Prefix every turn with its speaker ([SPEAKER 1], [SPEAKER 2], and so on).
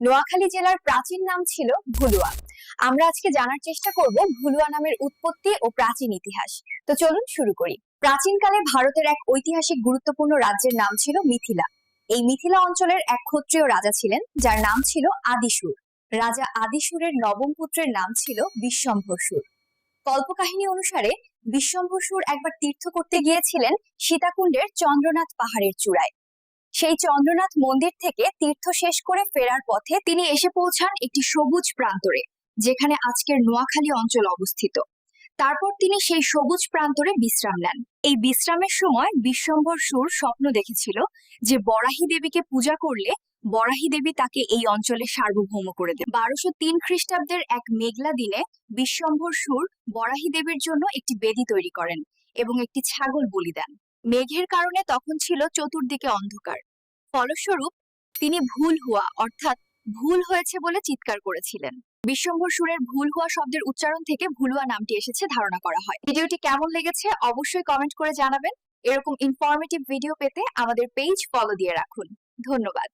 [SPEAKER 1] নোয়াখালী জেলার প্রাচীন নাম ছিল ভুলুয়া। আমরা আজকে জানার চেষ্টা করব ভুলুয়া নামের উৎপত্তি ও প্রাচীন ইতিহাস। তো চলুন শুরু করি। প্রাচীনকালে ভারতের এক ঐতিহাসিক গুরুত্বপূর্ণ রাজ্যের নাম ছিল মিথিলা। এই মিথিলা অঞ্চলের এক ক্ষত্রিয় রাজা ছিলেন, যার নাম ছিল আদিসুর। রাজা আদিসুরের নবম পুত্রের নাম ছিল বিশ্বম্ভরসুর। কল্পকাহিনী অনুসারে বিশ্বম্ভরসুর একবার তীর্থ করতে গিয়েছিলেন সীতাকুণ্ডের চন্দ্রনাথ পাহাড়ের চূড়ায়। সেই চন্দ্রনাথ মন্দির থেকে তীর্থ শেষ করে ফেরার পথে তিনি এসে পৌঁছান একটি সবুজ প্রান্তরে, যেখানে আজকের নোয়াখালী অঞ্চল অবস্থিত। তারপর তিনি সেই সবুজ প্রান্তরে বিশ্রাম নেন। এই বিশ্রামের সময় বিশ্বম্ভর সুর স্বপ্ন দেখেছিল যে বরাহী দেবীকে পূজা করলে বরাহী দেবী তাকে এই অঞ্চলে সার্বভৌম করে দেন বারোশো তিন খ্রিস্টাব্দের এক মেঘলা দিনে বিশ্বম্ভর সুর বরাহী দেবীর জন্য একটি বেদি তৈরি করেন এবং একটি ছাগল বলি দেন। মেঘের কারণে তখন ছিল চতুর্দিকে অন্ধকার। ফলস্বরূপ, তিনি ভুল হুয়া অর্থাৎ ভুল হয়েছে বলে চিৎকার করেছিলেন। বিশ্বম্ভর সুরের ভুল হওয়া শব্দের উচ্চারণ থেকে ভুলুয়া নামটি এসেছে ধারণা করা হয়। ভিডিওটি কেমন লেগেছে অবশ্যই কমেন্ট করে জানাবেন। এরকম ইনফরমেটিভ ভিডিও পেতে আমাদের পেজ ফলো দিয়ে রাখুন। ধন্যবাদ।